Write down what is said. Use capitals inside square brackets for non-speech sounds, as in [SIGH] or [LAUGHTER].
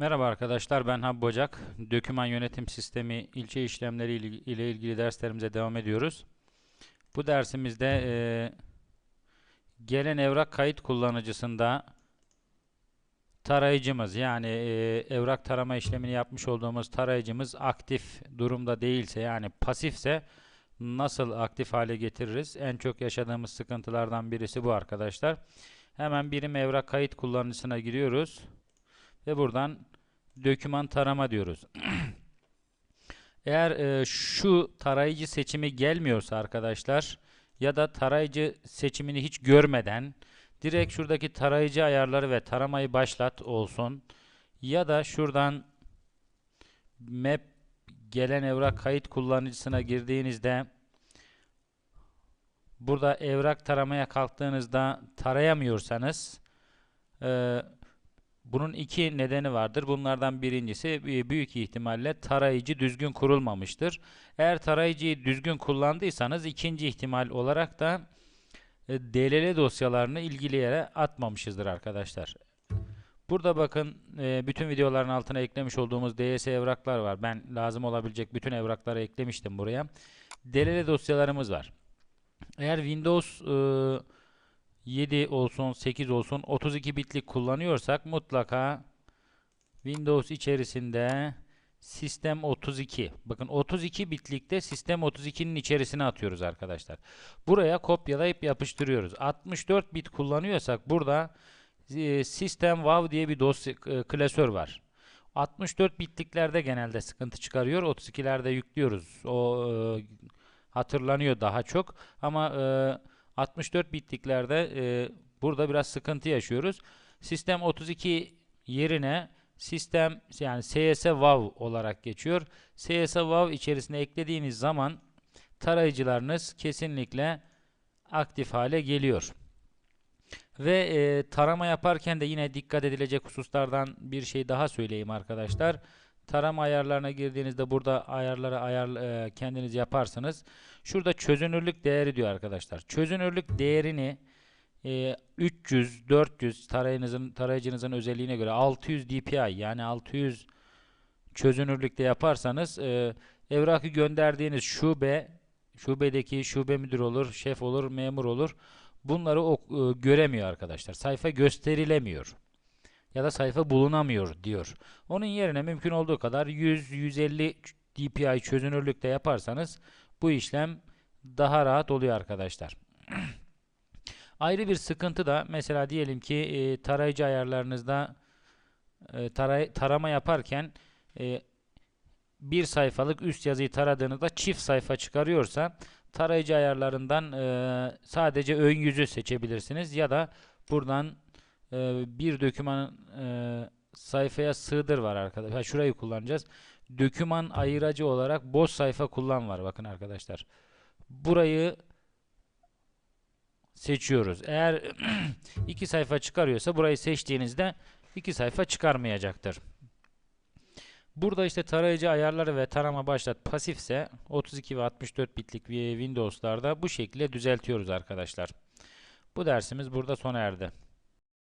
Merhaba arkadaşlar ben Habib Ocak. Döküman yönetim sistemi ilçe işlemleri il- ile ilgili derslerimize devam ediyoruz. Bu dersimizde eee, gelen evrak kayıt kullanıcısında tarayıcımız yani eee, evrak tarama işlemini yapmış olduğumuz tarayıcımız aktif durumda değilse yani pasifse nasıl aktif hale getiririz? En çok yaşadığımız sıkıntılardan birisi bu arkadaşlar. Hemen birim evrak kayıt kullanıcısına giriyoruz ve buradan döküman tarama diyoruz. [CLEARS THROAT] Eğer e, şu tarayıcı seçimi gelmiyorsa arkadaşlar ya da tarayıcı seçimini hiç görmeden direkt şuradaki tarayıcı ayarları ve taramayı başlat olsun ya da şuradan map gelen evrak kayıt kullanıcısına girdiğinizde burada evrak taramaya kalktığınızda tarayamıyorsanız e, bunun iki nedeni vardır. Bunlardan birincisi e, büyük ihtimalle tarayıcı düzgün kurulmamıştır. Eğer tarayıcıyı düzgün kullandıysanız ikinci ihtimal olarak da e, DLL dosyalarını ilgili yere atmamışızdır arkadaşlar. Burada bakın e, bütün videoların altına eklemiş olduğumuz DS evraklar var. Ben lazım olabilecek bütün evrakları eklemiştim buraya. DLL dosyalarımız var. Eğer Windows e, 7 olsun 8 olsun 32 bitlik kullanıyorsak mutlaka Windows içerisinde Sistem 32 bakın 32 bitlikte Sistem 32'nin içerisine atıyoruz arkadaşlar. Buraya kopyalayıp yapıştırıyoruz. 64 bit kullanıyorsak burada e, System Wow diye bir dosya e, klasör var. 64 bitliklerde genelde sıkıntı çıkarıyor. 32'lerde yüklüyoruz. O e, hatırlanıyor daha çok ama e, 64 bitliklerde e, burada biraz sıkıntı yaşıyoruz. Sistem 32 yerine sistem yani CS WAV olarak geçiyor. CS WAV içerisine eklediğiniz zaman tarayıcılarınız kesinlikle aktif hale geliyor. Ve e, tarama yaparken de yine dikkat edilecek hususlardan bir şey daha söyleyeyim arkadaşlar. Tarama ayarlarına girdiğinizde burada ayarları ayar e, kendiniz yaparsınız. Şurada çözünürlük değeri diyor arkadaşlar. Çözünürlük değerini e, 300, 400 tarayıcınızın tarayıcınızın özelliğine göre 600 dpi yani 600 çözünürlükte yaparsanız e, evrakı gönderdiğiniz şube şubedeki şube müdür olur, şef olur, memur olur. Bunları ok- e, göremiyor arkadaşlar. Sayfa gösterilemiyor ya da sayfa bulunamıyor diyor. Onun yerine mümkün olduğu kadar 100-150 dpi çözünürlükte yaparsanız bu işlem daha rahat oluyor arkadaşlar. [CLEARS THROAT] Ayrı bir sıkıntı da mesela diyelim ki e, tarayıcı ayarlarınızda e, taray- tarama yaparken e, bir sayfalık üst yazıyı taradığınızda çift sayfa çıkarıyorsa tarayıcı ayarlarından e, sadece ön yüzü seçebilirsiniz ya da buradan e, bir döküman e, sayfaya sığdır var arkadaşlar. Şurayı kullanacağız. Döküman ayıracı olarak boş sayfa kullan var bakın arkadaşlar. Burayı seçiyoruz. Eğer [CLEARS THROAT] iki sayfa çıkarıyorsa burayı seçtiğinizde iki sayfa çıkarmayacaktır. Burada işte tarayıcı ayarları ve tarama başlat pasifse 32 ve 64 bitlik Windows'larda bu şekilde düzeltiyoruz arkadaşlar. Bu dersimiz burada sona erdi.